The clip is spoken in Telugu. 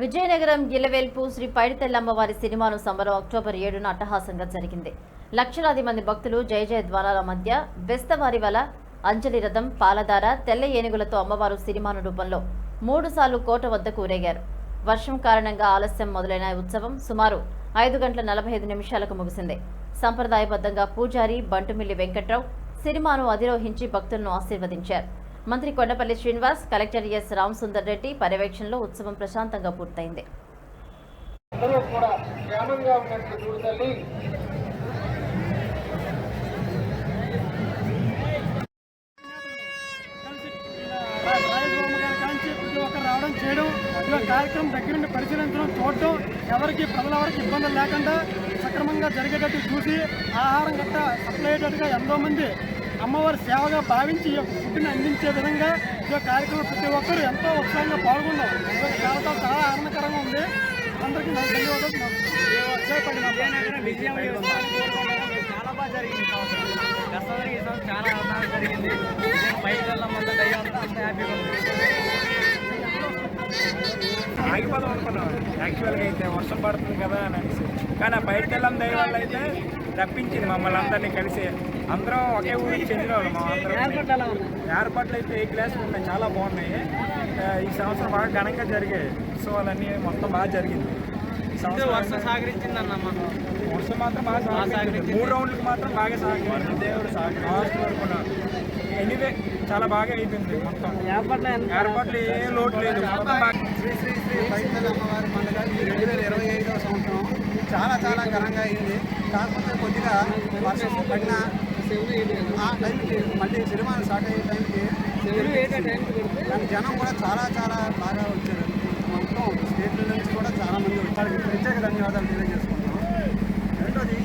విజయనగరం గిల్లవేల్పు శ్రీ పైడితెల్లమ్మవారి సినిమాను సంబరం అక్టోబర్ ఏడున అట్టహాసంగా జరిగింది. లక్షలాది మంది భక్తులు జయ జయ ద్వారాల మధ్య బెస్తవారి వల అంజలి రథం పాలధార తెల్ల ఏనుగులతో అమ్మవారు సినిమాను రూపంలో మూడు సార్లు కోట వద్దకు ఊరేగారు. వర్షం కారణంగా ఆలస్యం మొదలైన ఉత్సవం సుమారు ఐదు గంటల నలభై ఐదు నిమిషాలకు ముగిసింది. సంప్రదాయబద్ధంగా పూజారి బంటుమిల్లి వెంకట్రావు సినిమాను అధిరోహించి భక్తులను ఆశీర్వదించారు. మంత్రి కొండపల్లి శ్రీనివాస్ కలెక్టర్ ఎస్ రామసుందర్ రెడ్డి పర్యవేక్షణలో ఉత్సవం ప్రశాంతంగా పూర్తయింది. రావడం చేయడం కార్యక్రమం దగ్గర నుండి పరిశీలించడం చూడటం ఎవరికి ప్రజలెవరికి ఇబ్బందులు లేకుండా సక్రమంగా జరిగేటట్టు చూసి ఆహారం గట్ట సప్లై అయ్యేటట్టుగా ఎంతో మంది అమ్మవారి సేవగా భావించి ఈ యొక్క ఫుడ్ని అందించే విధంగా ఈ యొక్క కార్యక్రమం ప్రతి ఒక్కరు ఎంతో ఉత్సాహంగా పాల్గొన్నాం ఈ యొక్క చాలా చాలా ఆనందకరంగా ఉంది. అందరికీ నా ధన్యవాదాలు. చాలా బాగా జరిగింది చాలా ఆనందంగా జరిగింది. అంతా అంత హ్యాపీగా ఆగిపోదాం అనుకున్నాం. యాక్చువల్గా అయితే వర్షం పడుతుంది కదా అని అనేసి కానీ ఆ బయటకు వెళ్ళడం దయ వల్ల అయితే రప్పించింది మమ్మల్ని అందరినీ కలిసి. అందరం ఒకే ఊరికి చెందిన వాళ్ళు మా అందరం. ఏర్పాట్లు అయితే ఏ క్లాసులు ఉన్నాయి చాలా బాగున్నాయి. ఈ సంవత్సరం బాగా ఘనంగా జరిగాయి. ఉత్సవాలన్నీ మొత్తం బాగా జరిగింది. వర్షం వర్షం మాత్రం బాగా మూడు రౌండ్లకు మాత్రం బాగా సహకరించింది దేవుడు సహకరించిన ఎనీవే చాలా బాగా అయిపోయింది మొత్తం. ఏర్పాట్లు ఏ లోటు లేదు. శ్రీ శ్రీ శ్రీ పైతల అమ్మవారి పండుగ ఈ రెండు వేల ఇరవై ఐదవ సంవత్సరం. చాలా చాలా ఘనంగా అయింది. కాకపోతే కొద్దిగా వర్షం పడిన టైంకి మళ్ళీ సినిమా స్టార్ట్ అయ్యే టైంకి కానీ జనం కూడా చాలా చాలా బాగా వచ్చారు. మొత్తం స్టేట్ల నుంచి కూడా చాలా మంది వచ్చారు. ప్రత్యేక ధన్యవాదాలు తెలియజేసుకుంటున్నాం రెండోది